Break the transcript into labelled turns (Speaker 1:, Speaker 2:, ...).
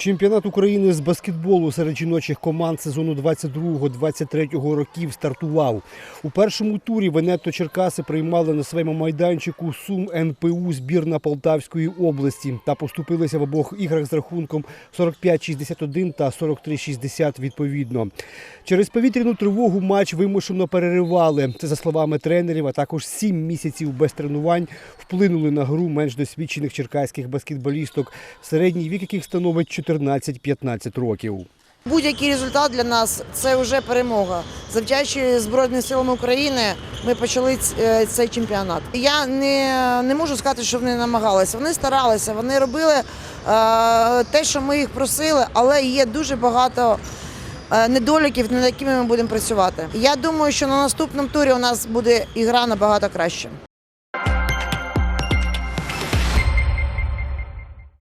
Speaker 1: Чемпіонат України з баскетболу серед жіночих команд сезону 22-23 років стартував. У першому турі Венето Черкаси приймали на своєму майданчику Сум НПУ збірна Полтавської області та поступилися в обох іграх з рахунком 45-61 та 43-60 відповідно. Через повітряну тривогу матч вимушено переривали. Це за словами тренерів, а також сім місяців без тренувань вплинули на гру менш досвідчених черкаських баскетболісток, середній вік яких становить 14-15 років.
Speaker 2: Будь-який результат для нас це вже перемога. Завдячуючи Збройним силам України ми почали е, цей чемпіонат. Я не, не можу сказати, що вони намагалися. Вони старалися, вони робили е, те, що ми їх просили, але є дуже багато е, недоліків, над якими ми будемо працювати. Я думаю, що на наступному турі у нас буде ігра набагато краще.